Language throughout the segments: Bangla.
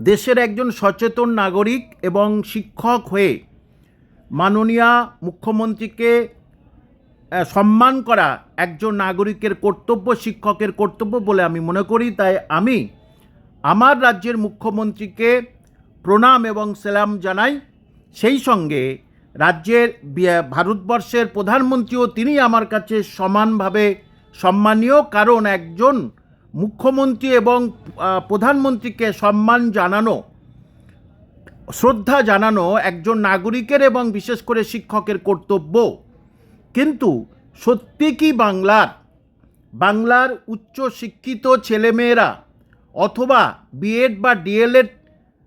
দেশের একজন সচেতন নাগরিক এবং শিক্ষক হয়ে মাননীয়া মুখ্যমন্ত্রীকে সম্মান করা একজন নাগরিকের কর্তব্য, শিক্ষকের কর্তব্য বলে আমি মনে করি। তাই আমি আমার রাজ্যের মুখ্যমন্ত্রীকে প্রণাম এবং সেলাম জানাই। সেই সঙ্গে রাজ্যের ভারতবর্ষের প্রধানমন্ত্রীও তিনি আমার কাছে সমানভাবে সম্মানীয়, কারণ একজন মুখ্যমন্ত্রী এবং প্রধানমন্ত্রীকে সম্মান জানানো, শ্রদ্ধা জানানো একজন নাগরিকের এবং বিশেষ করে শিক্ষকের কর্তব্য। কিন্তু সত্যি কি বাংলার বাংলার উচ্চ শিক্ষিত ছেলেমেয়েরা অথবা বিএড বা ডিএলএড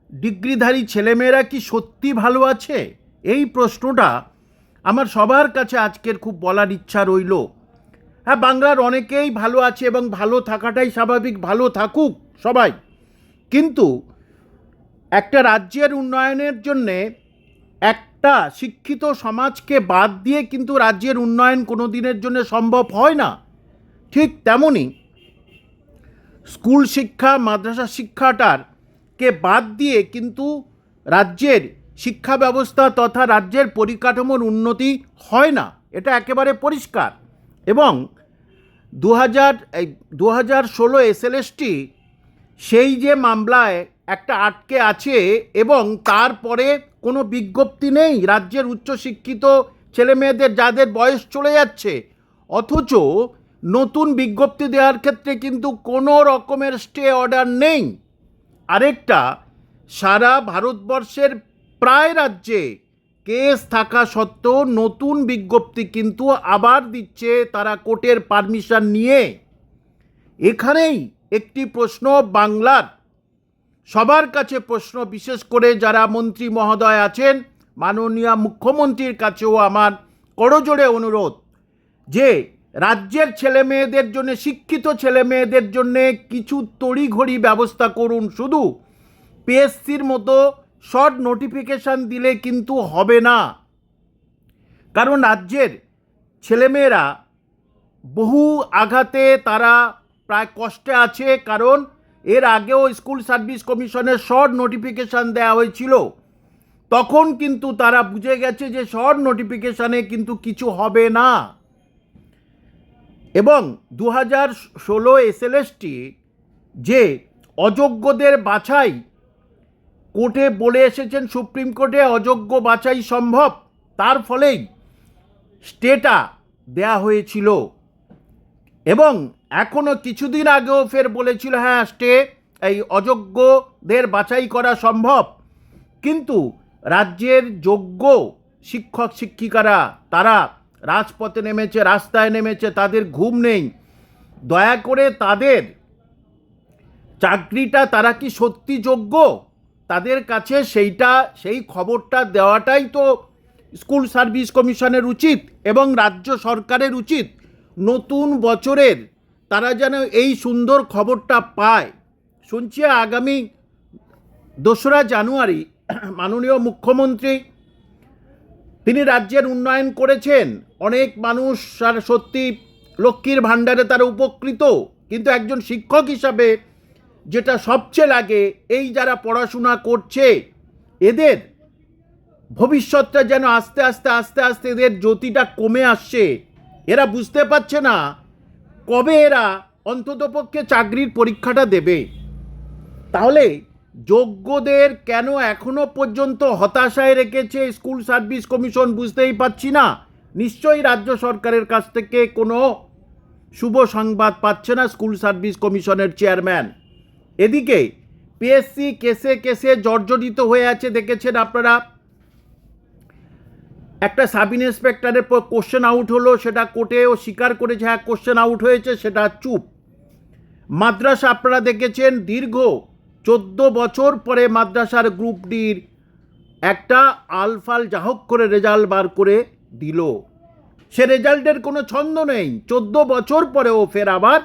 ডিগ্রিধারী ছেলেমেয়েরা কি সত্যি ভালো আছে? এই প্রশ্নটা আমার সবার কাছে আজকের খুব বলার ইচ্ছা রইল। হ্যাঁ বাংলার অনেকেই ভালো আছে এবং ভালো থাকাটাই স্বাভাবিক, ভালো থাকুক সবাই। কিন্তু একটা রাজ্যের উন্নয়নের জন্যে একটা শিক্ষিত সমাজকে বাদ দিয়ে কিন্তু রাজ্যের উন্নয়ন কোনো দিনের জন্য সম্ভব হয় না। ঠিক তেমনই স্কুল শিক্ষা, মাদ্রাসা শিক্ষাটার কে বাদ দিয়ে কিন্তু রাজ্যের শিক্ষা ব্যবস্থা তথা রাজ্যের পরিকাঠামোর উন্নতি হয় না। এটা একেবারে পরিষ্কার। এবং দু হাজার এই দু হাজার ষোলো এসএলএসটি সেই যে মামলায় একটা আটকে আছে এবং তারপরে কোনো বিজ্ঞপ্তি নেই রাজ্যের উচ্চশিক্ষিত ছেলেমেয়েদের যাদের বয়স চলে যাচ্ছে, অথচ নতুন বিজ্ঞপ্তি দেওয়ার ক্ষেত্রে কিন্তু কোনো রকমের স্টে অর্ডার নেই। আরেকটা, সারা ভারতবর্ষের প্রায় রাজ্যে কেস থাকা সত্ত্বেও নতুন বিজ্ঞপ্তি কিন্তু আবার দিচ্ছে তারা কোর্টের পারমিশন নিয়ে। এখানেই একটি প্রশ্ন বাংলার। সবার কাছে প্রশ্ন, বিশেষ করে যারা মন্ত্রী মহোদয় আছেন, মাননীয় মুখ্যমন্ত্রীর কাছেও আমার করজোড়ে অনুরোধ যে, রাজ্যের ছেলে মেয়েদের জন্য, শিক্ষিত ছেলে মেয়েদের জন্য কিছু তড়িঘড়ি ব্যবস্থা করুন। শুধু পিএসসির মতো শর্ট নোটিফিকেশান দিলে কিন্তু হবে না। কারণ রাজ্যের ছেলেমেয়েরা বহু আঘাতে তারা প্রায় কষ্টে আছে, কারণ এর আগেও স্কুল সার্ভিস কমিশনের শর্ট নোটিফিকেশান দেওয়া হয়েছিল। তখন কিন্তু তারা বুঝে গেছে যে শর্ট নোটিফিকেশানে কিন্তু কিছু হবে না। এবং দু হাজার ষোলো এসএলএসটি যে অযোগ্যদের বাছাই কোর্টে বলে এসেছেন সুপ্রিম কোর্টে অযোগ্য বাছাই সম্ভব। তার ফলেই স্টেটা দেয়া হয়েছিল। এবং এখনও কিছুদিন আগেও ফের বলেছিল হ্যাঁ স্টে, এই অযোগ্যদের বাছাই করা সম্ভব। কিন্তু রাজ্যের যোগ্য শিক্ষক, শিক্ষিকারা, তারা রাজপথে নেমেছে, রাস্তায় নেমেছে, তাদের ঘুম নেই। দয়া করে তাদের চাকরিটা, তারা কি সত্যি যোগ্য? তাদের কাছে সেইটা, সেই খবরটা দেওয়াটাই তো স্কুল সার্ভিস কমিশনের উচিত এবং রাজ্য সরকারের উচিত। নতুন বছরের তারা যেন এই সুন্দর খবরটা পায়। শুনছি আগামী দোসরা জানুয়ারি মাননীয় মুখ্যমন্ত্রী, তিনি রাজ্যের উন্নয়ন করেছেন। অনেক মানুষ আর সত্যি লক্ষ্মীর ভাণ্ডারে তারা উপকৃত। কিন্তু একজন শিক্ষক হিসাবে যেটা সবচেয়ে লাগে, এই যারা পড়াশোনা করছে, এদের ভবিষ্যৎটা যেন আস্তে আস্তে আস্তে আস্তে এদের জ্যোতিটা কমে আসছে। এরা বুঝতে পারছে না কবে এরা অন্ততপক্ষে চাকরির পরীক্ষাটা দেবে। তাহলে যোগ্যদের কেন এখনও পর্যন্ত হতাশায় রেখেছে স্কুল সার্ভিস কমিশন বুঝতেই পাচ্ছি না। নিশ্চয়ই রাজ্য সরকারের কাছ থেকে কোনো শুভ সংবাদ পাচ্ছে না স্কুল সার্ভিস কমিশনের চেয়ারম্যান। এদিকে পিএসসি কেসে কেসে জর্জরিত হয়ে আছে, দেখেছেন আপনারা? একটা সাব ইন্সপেক্টরের কোশ্চেন আউট হলো, সেটা কোর্টেও স্বীকার করেছে হ্যাঁ কোশ্চেন আউট হয়েছে, সেটা চুপ। মাদ্রাসা আপনারা দেখেছেন, দীর্ঘ চোদ্দ বছর পরে মাদ্রাসার গ্রুপ ডির একটা আলফাল যাহক করে রেজাল্ট বার করে দিল। সে রেজাল্টের কোনো ছন্দ নেই, চোদ্দ বছর পরেও ফের আবার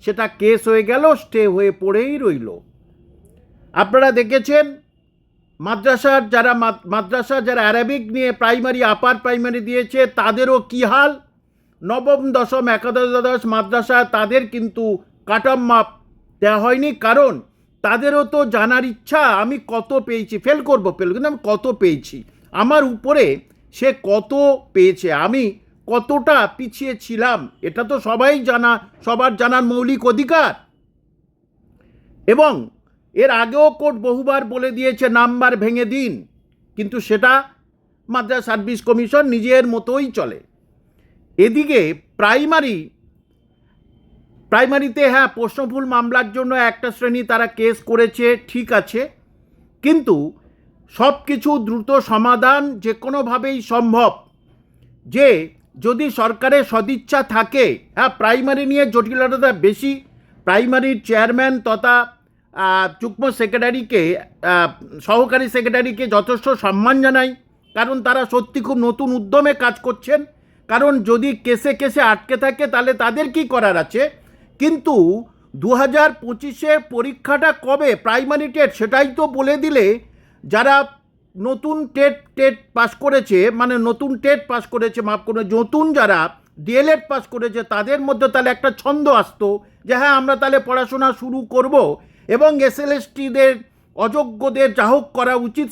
সেটা কেস হয়ে গেল স্টে হয়ে পড়েই রইল। আপনারা দেখেছেন, মাদ্রাসার যারা মাদ- মাদ্রাসা যারা অ্যারাবিক নিয়ে প্রাইমারি আপার প্রাইমারি দিয়েছে, তাদেরও কী হাল? নবম, দশম, একাদশ, দ্বাদশ মাদ্রাসা তাদের কিন্তু কাট মাপ দেওয়া হয়নি, কারণ তাদেরও তো জানার ইচ্ছা, আমি কত পেয়েছি ফেল করব ফেল কিন্তু আমি কত পেয়েছি? আমার উপরে সে কত পেয়েছে? আমি কতটা পিছিয়ে ছিলাম, এটা তো সবাই জানা, সবার জানার মৌলিক অধিকার। এবং এর আগেও কোর্ট বহুবার বলে দিয়েছে, নাম্বার ভেঙে দিন। কিন্তু সেটা মাদ্রাস সার্ভিস কমিশন নিজের মতোই চলে। এদিকে প্রাইমারি, প্রাইমারিতে হ্যাঁ প্রশ্নভুল মামলার জন্য একটা শ্রেণি তারা কেস করেছে, ঠিক আছে। কিন্তু সব কিছু দ্রুত সমাধান যে কোনোভাবেই সম্ভব। যে যদি সরকারের সদিচ্ছা থাকে হ্যাঁ প্রাইমারি নিয়ে জটিলতা বেশি প্রাইমারির চেয়ারম্যান তথা যুগ্ম সেক্রেটারিকে সহকারী সেক্রেটারিকে যথেষ্ট সম্মান জানাই, কারণ তারা সত্যি খুব নতুন উদ্যমে কাজ করছেন, কারণ যদি কেসে কেসে আটকে থাকে তাহলে তাদের কি করার আছে? কিন্তু দু হাজার পঁচিশে পরীক্ষাটা কবে প্রাইমারি টেট সেটাই তো বলে দিলে, যারা নতুন টেট টেট পাস করেছে মানে নতুন টেট পাস করেছে, মাফ করে নতুন যারা ডিএলএড পাস করেছে, তাদের মধ্যে তাহলে একটা ছন্দ আসতো যে হ্যাঁ আমরা তাহলে পড়াশোনা শুরু করব এবং এস এসএলএসটিদের অযোগ্যদের যা হোক করা উচিত